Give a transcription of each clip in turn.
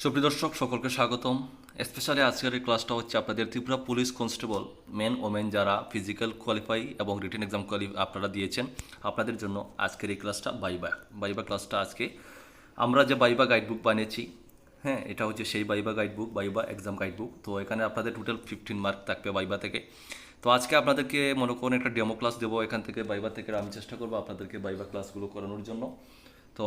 সুপ্রিয় দর্শক, সকলকে স্বাগতম। স্পেশালি আজকের এই ক্লাসটা হচ্ছে আপনাদের Tripura police constable men women যারা ফিজিক্যাল কোয়ালিফাই এবং রিটেন এক্সাম কোয়ালি আপনারা দিয়েছেন, আপনাদের জন্য আজকের এই ক্লাসটা বাইবা। বাইবা ক্লাসটা আজকে আমরা যে বাইবা গাইডবুক বানিয়েছি হ্যাঁ এটা হচ্ছে সেই viva guidebook viva exam guidebook তো এখানে আপনাদের টোটাল ফিফটিন মার্ক থাকবে বাইবা থেকে। তো আজকে আপনাদেরকে মনে করুন একটা ডেমো ক্লাস দেবো। এখান থেকে বাইবা থেকে আমি চেষ্টা করব আপনাদেরকে বাইবা ক্লাসগুলো করানোর জন্য। তো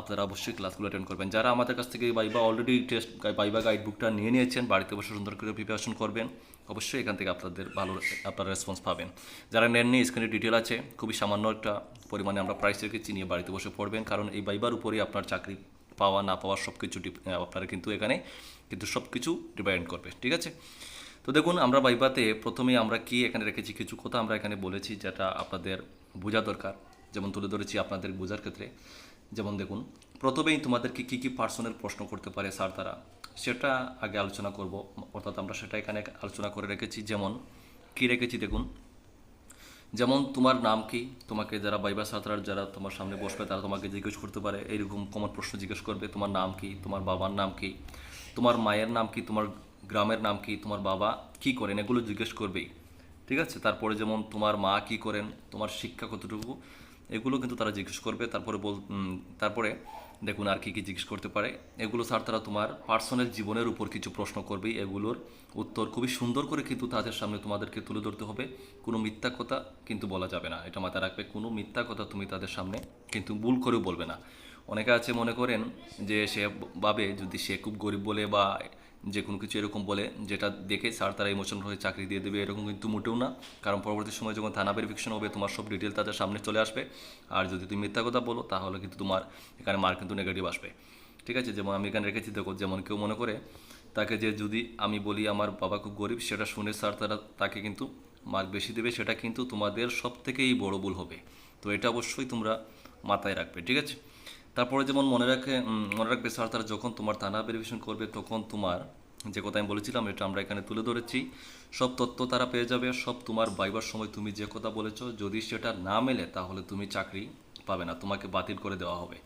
আপনারা অবশ্যই ক্লাসগুলো অ্যাটেন্ড করবেন। যারা আমাদের কাছ থেকে viva already test viva guide বুকটা নিয়ে নিয়েছেন, বাড়িতে বসে সুন্দর করে প্রিপারেশন করবেন, অবশ্যই এখান থেকে আপনাদের ভালো আপনারা রেসপন্স পাবেন। যারা নেননি স্ক্রিনে ডিটেল আছে, খুবই সামান্য একটা পরিমাণে আমরা প্রাইস রেখেছি, নিয়ে বাড়িতে বসে পড়বেন, কারণ এই বাইবার উপরেই আপনার চাকরি পাওয়া, না পাওয়া সব কিছু আপনারা কিন্তু এখানে, কিন্তু সব কিছু ডিপেন্ড করবে, ঠিক আছে? তো দেখুন, আমরা বাইবাতে প্রথমেই আমরা কি এখানে রেখেছি, কিছু কথা আমরা এখানে বলেছি, যেটা আপনাদের বোঝা দরকার। যেমন তুলে ধরেছি আপনাদের বোঝার ক্ষেত্রে। যেমন দেখুন, প্রথমেই তোমাদেরকে কী কী পার্সোনাল প্রশ্ন করতে পারে স্যার তারা, সেটা আগে আলোচনা করব। অর্থাৎ আমরা সেটা এখানে আলোচনা করে রেখেছি। যেমন, কি রেখেছি দেখুন, যেমন তোমার নাম কি? তোমাকে যারা বাইবা ছাত্রার যারা তোমার সামনে বসবে, তারা তোমাকে জিজ্ঞেস করতে পারে, এইরকম কমন প্রশ্ন জিজ্ঞেস করবে, তোমার নাম কি? তোমার বাবার নাম কি? তোমার মায়ের নাম কি? তোমার গ্রামের নাম কি? তোমার বাবা কি করেন? এগুলো জিজ্ঞেস করবেই। ঠিক আছে? তারপরে যেমন তোমার মা কি করেন, তোমার শিক্ষা কতটুকু, এগুলো কিন্তু তারা জিজ্ঞেস করবে। তারপরে বল তারপরে দেখুন আর কি কি জিজ্ঞেস করতে পারে। এগুলো স্যার তারা তোমার পার্সোনাল জীবনের উপর কিছু প্রশ্ন করবে। এগুলোর উত্তর খুবই সুন্দর করে কিন্তু তাদের সামনে তোমাদেরকে তুলে ধরতে হবে। কোনো মিথ্যা কথা কিন্তু বলা যাবে না। এটা মাথায় রাখবে, কোনো মিথ্যা কথা তুমি তাদের সামনে কিন্তু ভুল করেও বলবে না। অনেকে আছে মনে করেন যে সে ভাবে যদি সে খুব গরিব বলে বা যে কোনো কিছু এরকম বলে, যেটা দেখে স্যার তারা ইমোশনাল হয়ে চাকরি দিয়ে দেবে, এরকম কিন্তু মোটেও না। কারণ পরবর্তী সময় যখন থানা ভেরিফিকেশন হবে, তোমার সব ডিটেল তাদের সামনে চলে আসবে। আর যদি তুমি মিথ্যা কথা বলো, তাহলে কিন্তু তোমার এখানে মার্ক কিন্তু নেগেটিভ আসবে। ঠিক আছে? যেমন আমি এখানে রেখেছি, দেখো, যেমন কেউ মনে করে তাকে যে যদি আমি বলি আমার বাবা খুব গরিব, সেটা শুনে স্যার তারা তাকে কিন্তু মার্ক বেশি দেবে, সেটা কিন্তু তোমাদের সব থেকেই বড় ভুল হবে। তো এটা অবশ্যই তোমরা মাথায় রাখবে। ঠিক আছে? তারপরে যেমন মনে রাখে মনে রাখবে স্যার, তারা যখন তোমার থানা ভেরিফিকেশন করবে, তখন তোমার যে কথা আমি বলেছিলাম, এটা আমরা এখানে তুলে ধরেছি। সব তথ্য তারা পেয়ে যাবে, সব তোমার বাইবার সময় তুমি যে কথা বলেছ, যদি সেটা না মেলে, তাহলে তুমি চাকরি পাবে না, তোমাকে বাতিল করে দেওয়া হবে।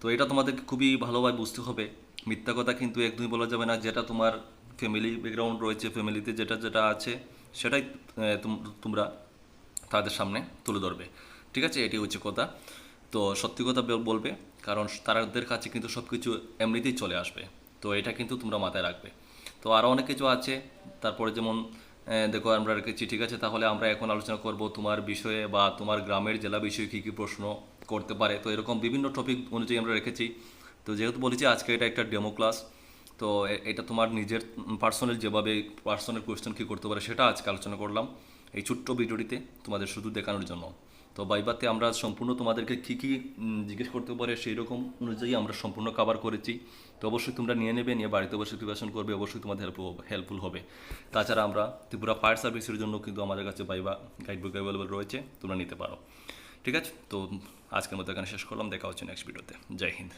তো এটা তোমাদেরকে খুবই ভালোভাবে বুঝতে হবে। মিথ্যা কথা কিন্তু একদমই বলা যাবে না, যেটা তোমার ফ্যামিলি ব্যাকগ্রাউন্ড রয়েছে ফ্যামিলিতে যেটা যেটা আছে, সেটাই তোমরা তাদের সামনে তুলে ধরবে। ঠিক আছে? এটি হচ্ছে কথা। তো সত্যি কথা বলবে কারণ তাদের কাছে কিন্তু সব কিছু এমনিতেই চলে আসবে। তো এটা কিন্তু তোমরা মাথায় রাখবে। তো আরও অনেক কিছু আছে। তারপরে যেমন দেখো আমরা রেখেছি ঠিক আছে? তাহলে আমরা এখন আলোচনা করব তোমার বিষয়ে বা তোমার গ্রামের জেলা বিষয়ে কী কী প্রশ্ন করতে পারে। তো এরকম বিভিন্ন টপিক অনুযায়ী আমরা রেখেছি। তো যেহেতু বলেছি আজকে এটা একটা ডেমো ক্লাস তো এটা তোমার নিজের পার্সোনাল যেভাবে পার্সোনাল কোয়েশ্চেন কী করতে পারে সেটা আজকে আলোচনা করলাম। এই ছোট্ট ভিডিওটিতে তোমাদের শুধু দেখানোর জন্য। তো বাইবাতে আমরা সম্পূর্ণ তোমাদেরকে কী কী জিজ্ঞেস করতে পারে সেই রকম অনুযায়ী আমরা সম্পূর্ণ কভার করেছি। তো অবশ্যই তোমরা নিয়ে নেবে, নিয়ে বাড়িতে বসে প্রিপারেশন করবে, অবশ্যই তোমাদের হেল্প হেল্পফুল হবে। তাছাড়া আমরা ত্রিপুরা ফায়ার সার্ভিসের জন্য কিন্তু আমাদের কাছে বাইবা গাইড বুক অ্যাভেলেবল রয়েছে, তোমরা নিতে পারো। ঠিক আছে? তো আজকের মতো এখানে শেষ করলাম, দেখা হচ্ছে নেক্সট ভিডিওতে জয় হিন্দ।